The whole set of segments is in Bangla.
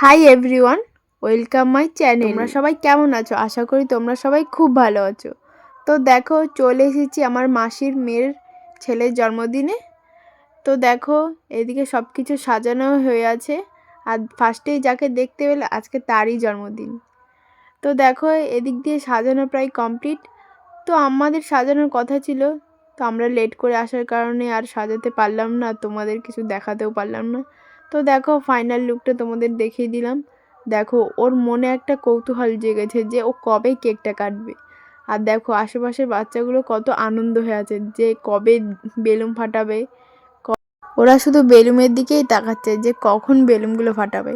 Hi everyone welcome my channel তোমরা সবাই কেমন আছো? আশা করি তোমরা সবাই খুব ভালো আছো। তো দেখো চলে এসেছি আমার মাসির মেয়ের ছেলের জন্মদিনে। তো দেখো এদিকে সব কিছু সাজানো হয়ে আছে। আর ফার্স্টেই যাকে দেখতে পেলে আজকে তারই জন্মদিন। তো দেখো এদিক দিয়ে সাজানো প্রায় কমপ্লিট তো আমাদের সাজানোর কথা ছিল তো আমরা লেট করে আসার কারণে আর সাজাতে পারলাম না তোমাদের কিছু দেখাতেও পারলাম না। তো দেখো ফাইনাল লুকটা তোমাদের দেখিয়ে দিলাম। দেখো, ওর মনে একটা কৌতূহল জেগেছে যে ও কবে কেকটা কাটবে। আর দেখো, আশেপাশের বাচ্চাগুলো কত আনন্দ হয়ে আছে যে কবে বেলুন ফাটাবে। ওরা শুধু বেলুনের দিকেই তাকাচ্ছে যে কখন বেলুনগুলো ফাটাবে।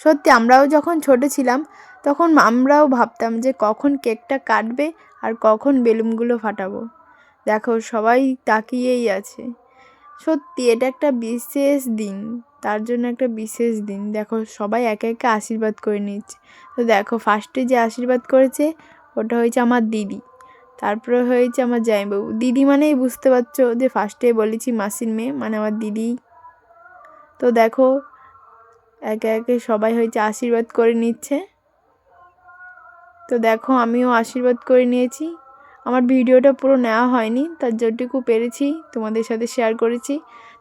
সত্যি, আমরাও যখন ছোট ছিলাম, তখন আমরাও ভাবতাম যে কখন কেকটা কাটবে আর কখন বেলুনগুলো ফাটাবো। দেখো, সবাই তাকিয়েই আছে। সত্যি, এটা একটা বিশেষ দিন। তার জন্য একটা বিশেষ দিন। দেখো, সবাই একে একে আশীর্বাদ করে নিচ্ছে। তো দেখো ফার্স্টে যে আশীর্বাদ করেছে, ওটা হয়েছে আমার দিদি। তারপরে হয়েছে আমার জামাইবাবু। দিদি মানেই বুঝতে পারছ যে ফার্স্টে বলেছি মাসির মেয়ে মানে আমার দিদি। তো দেখো, একে একে সবাই হয়েছে আশীর্বাদ করে নিচ্ছে। তো দেখো, আমিও আশীর্বাদ করে নিয়েছি। আমার ভিডিওটা পুরো নেওয়া হয়নি, তার যেটুকু পেরেছি, তোমাদের সাথে শেয়ার করেছি।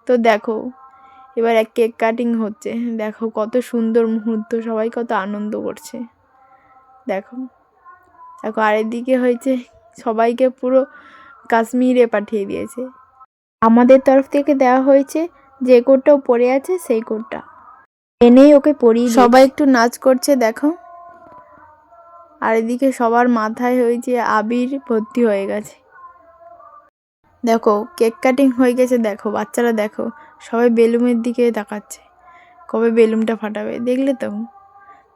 তো দেখো এবার এক কেক কাটিং হচ্ছে। দেখো কত সুন্দর মুহূর্ত সবাই কত আনন্দ করছে। দেখো দেখো আর এদিকে হয়েছে সবাইকে পুরো কাশ্মীরে পাঠিয়ে দিয়েছে। আমাদের তরফ থেকে দেওয়া হয়েছে যে কোটটাও পরে আছে সেই কোটটা। এনেই ওকে পরিয়ে সবাই একটু নাচ করছে দেখো। আর এদিকে সবার মাথায় হয়েছে আবির ভর্তি হয়ে গেছে। দেখো কেক কাটিং হয়ে গেছে দেখো বাচ্চারা দেখো। সবাই বেলুনের দিকে তাকাচ্ছে। কবে বেলুনটা ফাটাবে? দেখলে তো।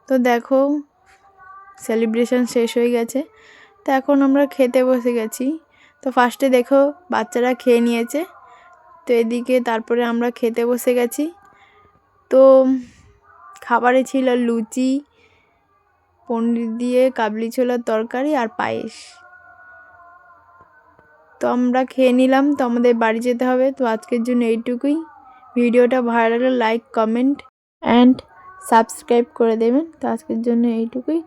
তো দেখো সেলিব্রেশন শেষ হয়ে গেছে। তো এখন আমরা খেতে বসে গেছি। তো ফার্স্টে দেখো, বাচ্চারা খেয়ে নিয়েছে। তো এদিকে তারপরে আমরা খেতে বসে গেছি। তো খাবারে ছিল লুচি, পনির দিয়ে কাবলি ছোলার তরকারি আর পায়েস। তো আমরা খেয়ে নিলাম। তো আমাদের বাড়ি যেতে হবে। তো আজকের জন্য এইটুকুই। ভিডিওটা ভালো লাগলে লাইক কমেন্ট অ্যান্ড সাবস্ক্রাইব করে দেবেন। তো আজকের জন্য এইটুকুই।